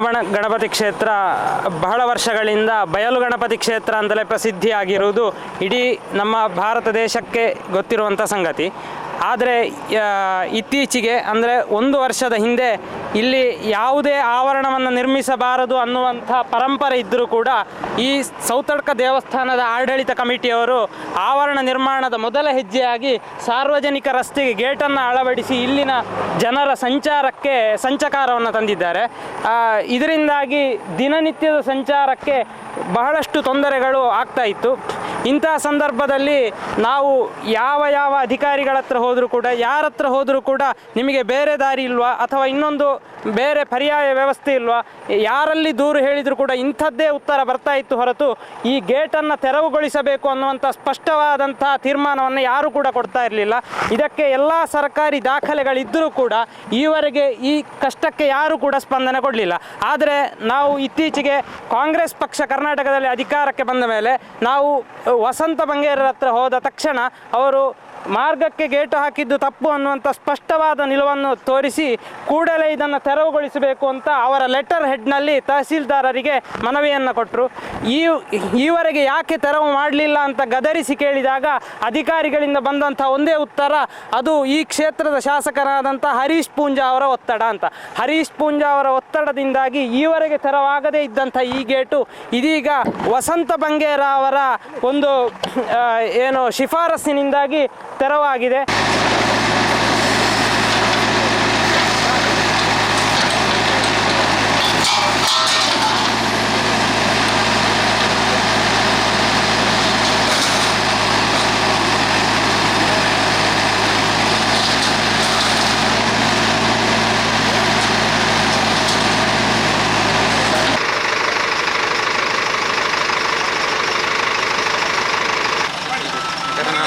ಮಹಾಬಣ ಗಣಪತಿ ಕ್ಷೇತ್ರ ಬಹಳ ವರ್ಷಗಳಿಂದ ಬಯಲು ಗಣಪತಿ ಕ್ಷೇತ್ರ ಅಂತಲೇ ಪ್ರಸಿದ್ಧಿಯಾಗಿರುವುದು ಇಡೀ ನಮ್ಮ ಭಾರತ ದೇಶಕ್ಕೆ ಗೊತ್ತಿರುವಂಥ ಸಂಗತಿ. ಆದರೆ ಇತ್ತೀಚೆಗೆ, ಅಂದರೆ ಒಂದು ವರ್ಷದ ಹಿಂದೆ ಇಲ್ಲಿ ಯಾವುದೇ ಆವರಣವನ್ನು ನಿರ್ಮಿಸಬಾರದು ಅನ್ನುವಂಥ ಪರಂಪರೆ ಇದ್ದರೂ ಕೂಡ ಈ ಸೌತಡ್ಕ ದೇವಸ್ಥಾನದ ಆಡಳಿತ ಕಮಿಟಿಯವರು ಆವರಣ ನಿರ್ಮಾಣದ ಮೊದಲ ಹೆಜ್ಜೆಯಾಗಿ ಸಾರ್ವಜನಿಕ ರಸ್ತೆಗೆ ಗೇಟನ್ನು ಅಳವಡಿಸಿ ಇಲ್ಲಿನ ಜನರ ಸಂಚಾರಕ್ಕೆ ಸಂಚಕಾರವನ್ನು ತಂದಿದ್ದಾರೆ. ಇದರಿಂದಾಗಿ ದಿನನಿತ್ಯದ ಸಂಚಾರಕ್ಕೆ ಬಹಳಷ್ಟು ತೊಂದರೆಗಳು ಆಗ್ತಾ ಇತ್ತು. ಇಂತಹ ಸಂದರ್ಭದಲ್ಲಿ ನಾವು ಯಾವ ಯಾವ ಅಧಿಕಾರಿಗಳ ಹತ್ರ ಹೋದರೂ ಕೂಡ, ಯಾರ ಹತ್ರ ಹೋದರೂ ಕೂಡ ನಿಮಗೆ ಬೇರೆ ದಾರಿ ಇಲ್ವಾ? ಅಥವಾ ಇನ್ನೊಂದು ಬೇರೆ ಪರ್ಯಾಯ ವ್ಯವಸ್ಥೆ ಇಲ್ವಾ? ಯಾರಲ್ಲಿ ದೂರು ಹೇಳಿದರೂ ಕೂಡ ಇಂಥದ್ದೇ ಉತ್ತರ ಬರ್ತಾ ಇತ್ತು ಹೊರತು ಈ ಗೇಟನ್ನು ತೆರವುಗೊಳಿಸಬೇಕು ಅನ್ನುವಂಥ ಸ್ಪಷ್ಟವಾದಂತಹ ತೀರ್ಮಾನವನ್ನು ಯಾರೂ ಕೂಡ ಕೊಡ್ತಾ ಇರಲಿಲ್ಲ. ಇದಕ್ಕೆ ಎಲ್ಲ ಸರ್ಕಾರಿ ದಾಖಲೆಗಳಿದ್ದರೂ ಕೂಡ ಈವರೆಗೆ ಈ ಕಷ್ಟಕ್ಕೆ ಯಾರೂ ಕೂಡ ಸ್ಪಂದನೆ ಕೊಡಲಿಲ್ಲ. ಆದರೆ ನಾವು ಇತ್ತೀಚೆಗೆ ಕಾಂಗ್ರೆಸ್ ಪಕ್ಷ ಕರ್ನಾಟಕದಲ್ಲಿ ಅಧಿಕಾರಕ್ಕೆ ಬಂದ ಮೇಲೆ ನಾವು ವಸಂತ ಬಂಗೇರರ ಹತ್ರ ಹೋದ ತಕ್ಷಣ ಅವರು ಮಾರ್ಗಕ್ಕೆ ಗೇಟು ಹಾಕಿದ್ದು ತಪ್ಪು ಅನ್ನುವಂಥ ಸ್ಪಷ್ಟವಾದ ನಿಲುವನ್ನು ತೋರಿಸಿ ಕೂಡಲೇ ಇದನ್ನು ತೆರವುಗೊಳಿಸಬೇಕು ಅಂತ ಅವರ ಲೆಟರ್ ಹೆಡ್ನಲ್ಲಿ ತಹಸೀಲ್ದಾರರಿಗೆ ಮನವಿಯನ್ನು ಕೊಟ್ಟರು ಈ, ಈವರೆಗೆ ಯಾಕೆ ತೆರವು ಮಾಡಲಿಲ್ಲ ಅಂತ ಗದರಿಸಿ ಕೇಳಿದಾಗ ಅಧಿಕಾರಿಗಳಿಂದ ಬಂದಂಥ ಒಂದೇ ಉತ್ತರ, ಅದು ಈ ಕ್ಷೇತ್ರದ ಶಾಸಕರಾದಂಥ ಹರೀಶ್ ಪೂಂಜಾ ಅವರ ಒತ್ತಡ ಅಂತ. ಹರೀಶ್ ಪೂಂಜಾ ಅವರ ಒತ್ತಡದಿಂದಾಗಿ ಈವರೆಗೆ ತೆರವಾಗದೇ ಇದ್ದಂಥ ಈ ಗೇಟು ಇದೀಗ ವಸಂತ ಬಂಗೇರ ಅವರ ಒಂದು ಏನು ಶಿಫಾರಸ್ಸಿನಿಂದಾಗಿ ತೆರವಾಗಿದೆ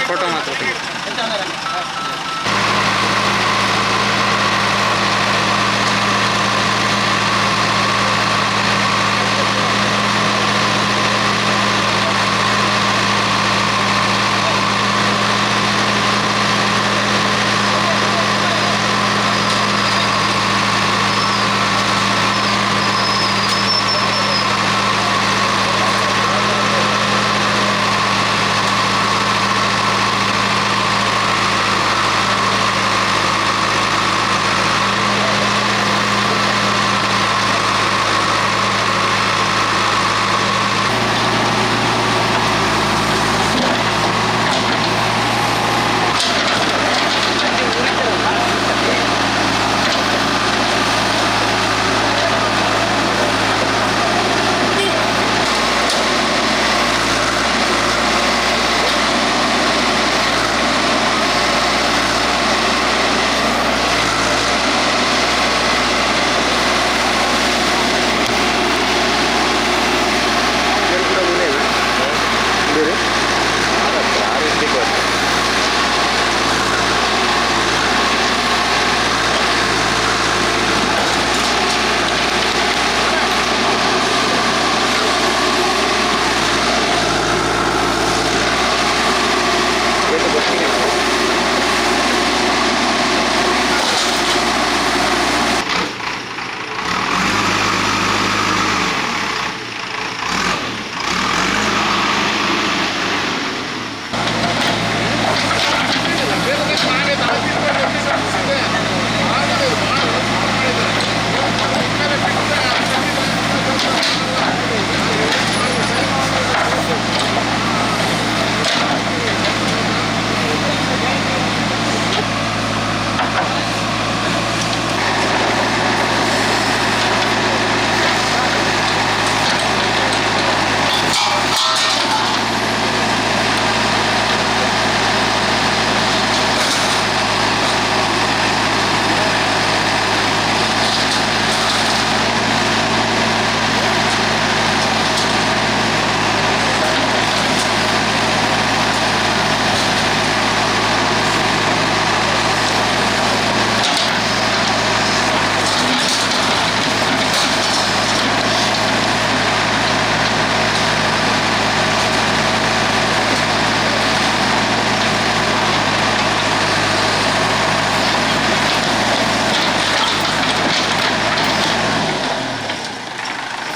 ಫೋಟೋ ಮಾತ್ರ チャ。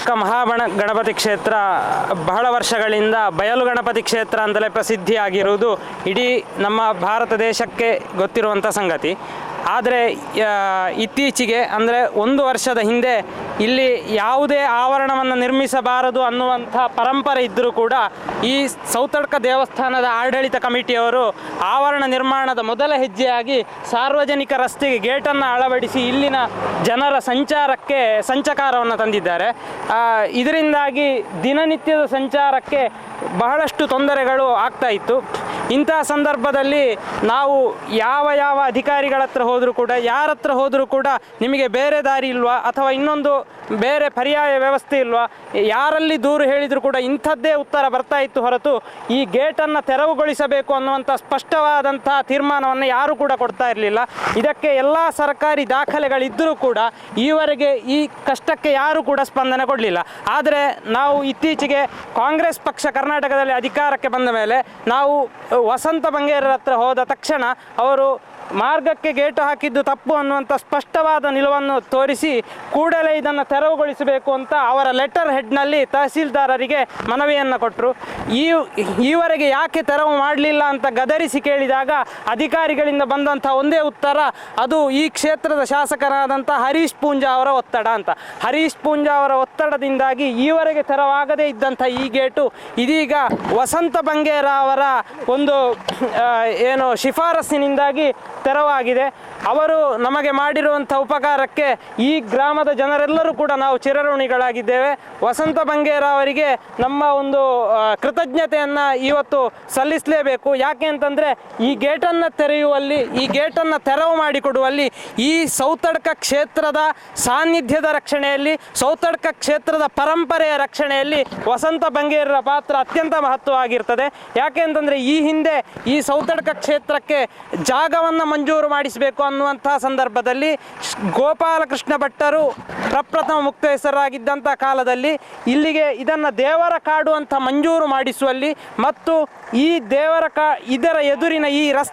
ಸೌತಡ್ಕ ಮಹಾಬಣ ಗಣಪತಿ ಕ್ಷೇತ್ರ ಬಹಳ ವರ್ಷಗಳಿಂದ ಬಯಲು ಗಣಪತಿ ಕ್ಷೇತ್ರ ಅಂತಲೇ ಪ್ರಸಿದ್ಧಿಯಾಗಿರುವುದು ಇಡೀ ನಮ್ಮ ಭಾರತ ದೇಶಕ್ಕೆ ಗೊತ್ತಿರುವಂಥ ಸಂಗತಿ. ಆದರೆ ಇತ್ತೀಚೆಗೆ, ಅಂದರೆ ಒಂದು ವರ್ಷದ ಹಿಂದೆ ಇಲ್ಲಿ ಯಾವುದೇ ಆವರಣವನ್ನು ನಿರ್ಮಿಸಬಾರದು ಅನ್ನುವಂಥ ಪರಂಪರೆ ಇದ್ದರೂ ಕೂಡ ಈ ಸೌತಡ್ಕ ದೇವಸ್ಥಾನದ ಆಡಳಿತ ಕಮಿಟಿಯವರು ಆವರಣ ನಿರ್ಮಾಣದ ಮೊದಲ ಹೆಜ್ಜೆಯಾಗಿ ಸಾರ್ವಜನಿಕ ರಸ್ತೆಗೆ ಗೇಟನ್ನು ಅಳವಡಿಸಿ ಇಲ್ಲಿನ ಜನರ ಸಂಚಾರಕ್ಕೆ ಸಂಚಕಾರವನ್ನು ತಂದಿದ್ದಾರೆ. ಇದರಿಂದಾಗಿ ದಿನನಿತ್ಯದ ಸಂಚಾರಕ್ಕೆ ಬಹಳಷ್ಟು ತೊಂದರೆಗಳು ಆಗ್ತಾ ಇತ್ತು. ಇಂತಹ ಸಂದರ್ಭದಲ್ಲಿ ನಾವು ಯಾವ ಯಾವ ಅಧಿಕಾರಿಗಳ ಹತ್ರ ಹೋದರೂ ಕೂಡ, ಯಾರ ಹತ್ರ ಹೋದರೂ ಕೂಡ ನಿಮಗೆ ಬೇರೆ ದಾರಿ ಇಲ್ವಾ? ಅಥವಾ ಇನ್ನೊಂದು ಬೇರೆ ಪರ್ಯಾಯ ವ್ಯವಸ್ಥೆ ಇಲ್ವಾ? ಯಾರಲ್ಲಿ ದೂರು ಹೇಳಿದರೂ ಕೂಡ ಇಂಥದ್ದೇ ಉತ್ತರ ಬರ್ತಾ ಇತ್ತು ಹೊರತು, ಈ ಗೇಟನ್ನು ತೆರವುಗೊಳಿಸಬೇಕು ಅನ್ನುವಂಥ ಸ್ಪಷ್ಟವಾದಂಥ ತೀರ್ಮಾನವನ್ನು ಯಾರೂ ಕೂಡ ಕೊಡ್ತಾ ಇರಲಿಲ್ಲ. ಇದಕ್ಕೆ ಎಲ್ಲ ಸರ್ಕಾರಿ ದಾಖಲೆಗಳಿದ್ದರೂ ಕೂಡ ಈವರೆಗೆ ಈ ಕಷ್ಟಕ್ಕೆ ಯಾರೂ ಕೂಡ ಸ್ಪಂದನೆ ಕೊಡಲಿಲ್ಲ. ಆದರೆ ನಾವು ಇತ್ತೀಚೆಗೆ ಕಾಂಗ್ರೆಸ್ ಪಕ್ಷ ಕರ್ನಾಟಕದಲ್ಲಿ ಅಧಿಕಾರಕ್ಕೆ ಬಂದ ಮೇಲೆ ನಾವು ವಸಂತ ಬಂಗೇರರ ಹತ್ರ ಹೋದ ತಕ್ಷಣ ಅವರು ಮಾರ್ಗಕ್ಕೆ ಗೇಟು ಹಾಕಿದ್ದು ತಪ್ಪು ಅನ್ನುವಂಥ ಸ್ಪಷ್ಟವಾದ ನಿಲುವನ್ನು ತೋರಿಸಿ ಕೂಡಲೇ ಇದನ್ನು ತೆರವುಗೊಳಿಸಬೇಕು ಅಂತ ಅವರ ಲೆಟರ್ ಹೆಡ್ನಲ್ಲಿ ತಹಸೀಲ್ದಾರರಿಗೆ ಮನವಿಯನ್ನು ಕೊಟ್ಟರು. ಈ, ಈವರೆಗೆ ಯಾಕೆ ತೆರವು ಮಾಡಲಿಲ್ಲ ಅಂತ ಗದರಿಸಿ ಕೇಳಿದಾಗ ಅಧಿಕಾರಿಗಳಿಂದ ಬಂದಂಥ ಒಂದೇ ಉತ್ತರ, ಅದು ಈ ಕ್ಷೇತ್ರದ ಶಾಸಕರಾದಂಥ ಹರೀಶ್ ಪೂಂಜಾ ಅವರ ಒತ್ತಡ ಅಂತ. ಹರೀಶ್ ಪೂಂಜಾ ಅವರ ಒತ್ತಡದಿಂದಾಗಿ ಈವರೆಗೆ ತೆರವಾಗದೇ ಇದ್ದಂಥ ಈ ಗೇಟು, ಇದೀಗ ವಸಂತ ಬಂಗೇರ ಅವರ ಒಂದು ಏನು ಶಿಫಾರಸ್ಸಿನಿಂದಾಗಿ ತೆರವಾಗಿದೆ. ಅವರು ನಮಗೆ ಮಾಡಿರುವಂಥ ಉಪಕಾರಕ್ಕೆ ಈ ಗ್ರಾಮದ ಜನರೆಲ್ಲರೂ ಕೂಡ ನಾವು ಚಿರಋಣಿಗಳಾಗಿದ್ದೇವೆ. ವಸಂತ ಬಂಗೇರ ಅವರಿಗೆ ನಮ್ಮ ಒಂದು ಕೃತಜ್ಞತೆಯನ್ನು ಇವತ್ತು ಸಲ್ಲಿಸಲೇಬೇಕು. ಯಾಕೆ ಅಂತಂದರೆ ಈ ಗೇಟನ್ನು ತೆರೆಯುವಲ್ಲಿ, ಈ ಗೇಟನ್ನು ತೆರವು ಮಾಡಿಕೊಡುವಲ್ಲಿ ಈ ಸೌತಡ್ಕ ಕ್ಷೇತ್ರದ ಸಾನ್ನಿಧ್ಯದ ರಕ್ಷಣೆಯಲ್ಲಿ, ಸೌತಡ್ಕ ಕ್ಷೇತ್ರದ ಪರಂಪರೆಯ ರಕ್ಷಣೆಯಲ್ಲಿ ವಸಂತ ಬಂಗೇರರ ಪಾತ್ರ ಅತ್ಯಂತ ಮಹತ್ವವಾಗಿರ್ತದೆ. ಯಾಕೆ ಅಂತಂದರೆ ಈ ಹಿಂದೆ ಈ ಸೌತಡ್ಕ ಕ್ಷೇತ್ರಕ್ಕೆ ಜಾಗವನ್ನು ಮಂಜೂರು ಮಾಡಿಸಬೇಕು ಅನ್ನುವಂಥ ಸಂದರ್ಭದಲ್ಲಿ ಗೋಪಾಲಕೃಷ್ಣ ಭಟ್ಟರು ಪ್ರಪ್ರಥಮ ಮುಕ್ತೇಶ್ವರರಾಗಿದ್ದಂಥ ಕಾಲದಲ್ಲಿ ಇಲ್ಲಿಗೆ ಇದನ್ನು ದೇವರ ಕಾಡು ಅಂತ ಮಂಜೂರು ಮಾಡಿಸುವಲ್ಲಿ ಮತ್ತು ಈ ದೇವರ ಕಾ ಇದರ ಎದುರಿನ ಈ ರಸ್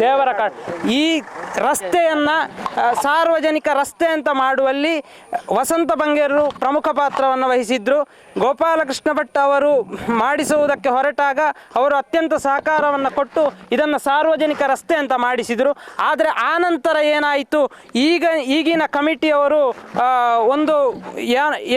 ದೇವರ ಕಾಡು. ಈ ರಸ್ತೆಯನ್ನು ಸಾರ್ವಜನಿಕ ರಸ್ತೆ ಅಂತ ಮಾಡುವಲ್ಲಿ ವಸಂತ ಬಂಗೇರು ಪ್ರಮುಖ ಪಾತ್ರವನ್ನು ವಹಿಸಿದ್ರು. ಗೋಪಾಲಕೃಷ್ಣ ಭಟ್ ಅವರು ಮಾಡಿಸುವುದಕ್ಕೆ ಹೊರಟಾಗ ಅವರು ಅತ್ಯಂತ ಸಹಕಾರವನ್ನು ಕೊಟ್ಟು ಇದನ್ನು ಸಾರ್ವಜನಿಕ ರಸ್ತೆ ಅಂತ ಮಾಡಿಸಿದರು. ಆದರೆ ಆ ನಂತರ ಏನಾಯಿತು? ಈಗ, ಈಗಿನ ಕಮಿಟಿಯವರು ಒಂದು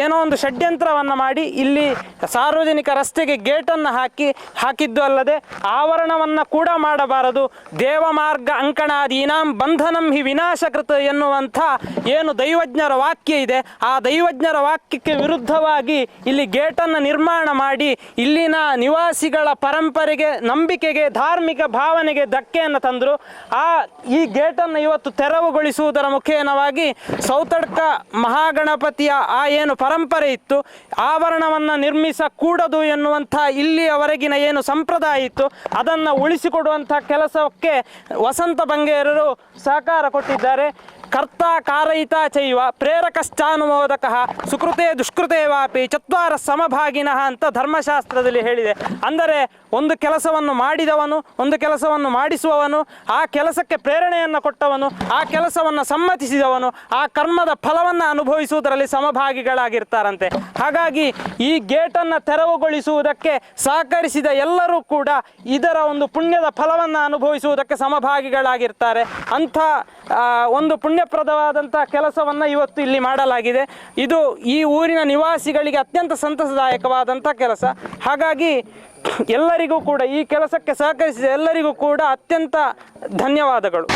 ಏನೋ ಒಂದು ಷಡ್ಯಂತ್ರವನ್ನು ಮಾಡಿ ಇಲ್ಲಿ ಸಾರ್ವಜನಿಕ ರಸ್ತೆಗೆ ಗೇಟನ್ನು ಹಾಕಿ, ಹಾಕಿದ್ದು ಅಲ್ಲದೆ ಆವರಣವನ್ನು ಕೂಡ ಮಾಡಬಾರದು. ದೇವಮಾರ್ಗ ಅಂಕಣಾದೀನಾಂ ಬಂಧನಂ ಹಿ ವಿನಾಶಕೃತ ಎನ್ನುವಂಥ ಏನು ದೈವಜ್ಞರ ವಾಕ್ಯ ಇದೆ. ಆ ದೈವಜ್ಞರ ವಾಕ್ಯಕ್ಕೆ ವಿರುದ್ಧವಾಗಿ ಇಲ್ಲಿ ಗೇಟನ್ನು ನಿರ್ಮಾಣ ಮಾಡಿ ಇಲ್ಲಿನ ನಿವಾಸಿಗಳ ಪರಂಪರೆಗೆ, ನಂಬಿಕೆಗೆ, ಧಾರ್ಮಿಕ ಭಾವನೆಗೆ ಧಕ್ಕೆಯನ್ನು ತಂದರು. ಆ ಈ ಗೇಟನ್ನು ಇವತ್ತು ತೆರವುಗೊಳಿಸುವುದರ ಮುಖೇನವಾಗಿ ಸೌತಡ್ಕ ಮಹಾಗಣಪತಿಯ ಆ ಏನು ಪರಂಪರೆ ಇತ್ತು. ಆವರಣವನ್ನು ನಿರ್ಮಿಸಕೂಡದು ಎನ್ನುವಂಥ ಇಲ್ಲಿಯವರೆಗಿನ ಏನು ಸಂಪ್ರದಾಯ ಇತ್ತು. ಅದನ್ನು ಉಳಿಸಿಕೊಡುವಂಥ ಕೆಲಸಕ್ಕೆ ವಸಂತ ಬಂಗೇರರು ಸಹಕಾರ ಕೊಟ್ಟಿದ್ದಾರೆ. ಕರ್ತ ಕಾರಯಿತ ಚೈವ ಪ್ರೇರಕಶ್ಚಾನುಮೋದಕ ಸುಕೃತೆ ದುಷ್ಕೃತೆ ವಾಪಿ ಚತ್ವಾರ ಸಮಭಾಗಿನಃ ಅಂತ ಧರ್ಮಶಾಸ್ತ್ರದಲ್ಲಿ ಹೇಳಿದೆ. ಅಂದರೆ ಒಂದು ಕೆಲಸವನ್ನು ಮಾಡಿದವನು, ಒಂದು ಕೆಲಸವನ್ನು ಮಾಡಿಸುವವನು, ಆ ಕೆಲಸಕ್ಕೆ ಪ್ರೇರಣೆಯನ್ನು ಕೊಟ್ಟವನು, ಆ ಕೆಲಸವನ್ನು ಸಮ್ಮತಿಸಿದವನು, ಆ ಕರ್ಮದ ಫಲವನ್ನು ಅನುಭವಿಸುವುದರಲ್ಲಿ ಸಮಭಾಗಿಗಳಾಗಿರ್ತಾರಂತೆ. ಹಾಗಾಗಿ ಈ ಗೇಟನ್ನು ತೆರವುಗೊಳಿಸುವುದಕ್ಕೆ ಸಹಕರಿಸಿದ ಎಲ್ಲರೂ ಕೂಡ ಇದರ ಒಂದು ಪುಣ್ಯದ ಫಲವನ್ನು ಅನುಭವಿಸುವುದಕ್ಕೆ ಸಮಭಾಗಿಗಳಾಗಿರ್ತಾರೆ. ಅಂಥ ಒಂದು ಒಂದು ಪುಣ್ಯಪ್ರದವಾದಂಥ ಕೆಲಸವನ್ನು ಇವತ್ತು ಇಲ್ಲಿ ಮಾಡಲಾಗಿದೆ. ಇದು ಈ ಊರಿನ ನಿವಾಸಿಗಳಿಗೆ ಅತ್ಯಂತ ಸಂತಸದಾಯಕವಾದಂಥ ಕೆಲಸ. ಹಾಗಾಗಿ ಎಲ್ಲರಿಗೂ ಕೂಡ ಈ ಕೆಲಸಕ್ಕೆ ಸಹಕರಿಸಿದ ಎಲ್ಲರಿಗೂ ಕೂಡ ಅತ್ಯಂತ ಧನ್ಯವಾದಗಳು.